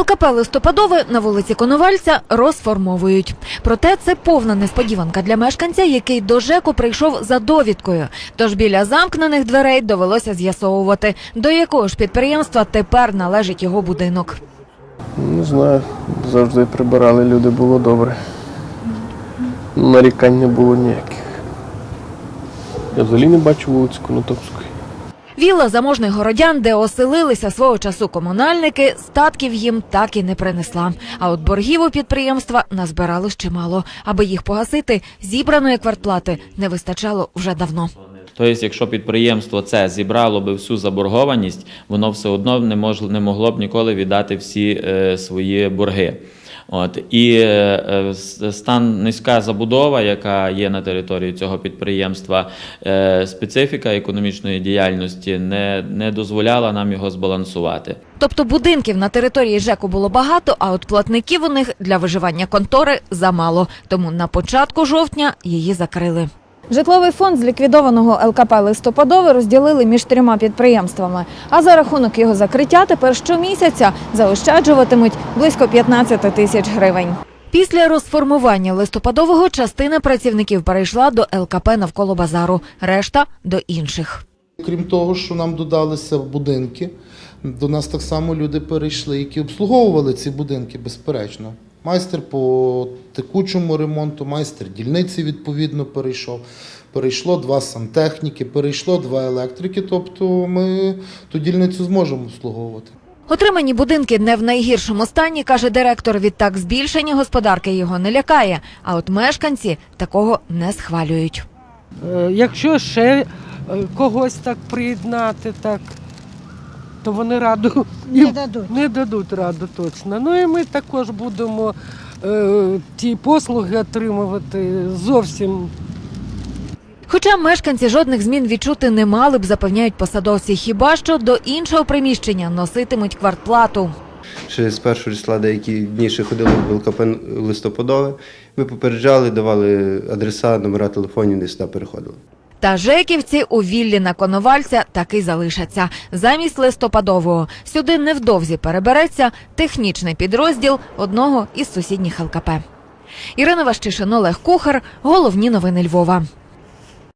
ЛКП листопадове на вулиці Коновальця розформовують. Проте це повна несподіванка для мешканця, який до ЖЕКу прийшов за довідкою. Тож біля замкнених дверей довелося з'ясовувати, до якого ж підприємства тепер належить його будинок. Не знаю, завжди прибирали люди, було добре. Нарікань не було ніяких. Я взагалі не бачу вулиці Конотопської. Вілла заможних городян, де оселилися свого часу комунальники, статків їм так і не принесла. А от боргів у підприємства назбиралось чимало. Аби їх погасити, зібраної квартплати не вистачало вже давно. Тобто, якщо підприємство це зібрало би всю заборгованість, воно все одно не могло б ніколи віддати всі е, свої борги. От і е, стан низька забудова, яка є на території цього підприємства, е, специфіка економічної діяльності не, не дозволяла нам його збалансувати. Тобто будинків на території ЖЕКу було багато, а от платників у них для виживання контори замало. Тому на початку жовтня її закрили. Житловий фонд з ліквідованого ЛКП листопадове розділили між трьома підприємствами. А за рахунок його закриття тепер щомісяця заощаджуватимуть близько 15 тисяч гривень. Після розформування листопадового частина працівників перейшла до ЛКП навколо базару, решта до інших. Крім того, що нам додалися будинки, до нас так само люди перейшли, які обслуговували ці будинки, безперечно. Майстер по текучому ремонту, майстер дільниці відповідно перейшов. Перейшло два сантехніки, перейшло два електрики. Тобто ми ту дільницю зможемо обслуговувати. Отримані будинки не в найгіршому стані, каже директор. Відтак збільшення господарки його не лякає. А от мешканці такого не схвалюють. Е, Якщо ще е, когось так приєднати, так, то вони раду не дадуть. Не дадуть раду точно. Ну і ми також будемо е, ті послуги отримувати зовсім Хоча мешканці жодних змін відчути не мали б, запевняють посадовці, хіба що до іншого приміщення носитимуть квартплату. Ще з першого числа деякі дні ще ходили в ЛКП листопадове. Ми попереджали, давали адреса, номера телефонів, десь сюди переходили. Та жеківці у віллі на Коновальця таки залишаться. Замість листопадового сюди невдовзі перебереться технічний підрозділ одного із сусідніх ЛКП. Ірина Ващишин, Олег Кухар. Головні новини Львова.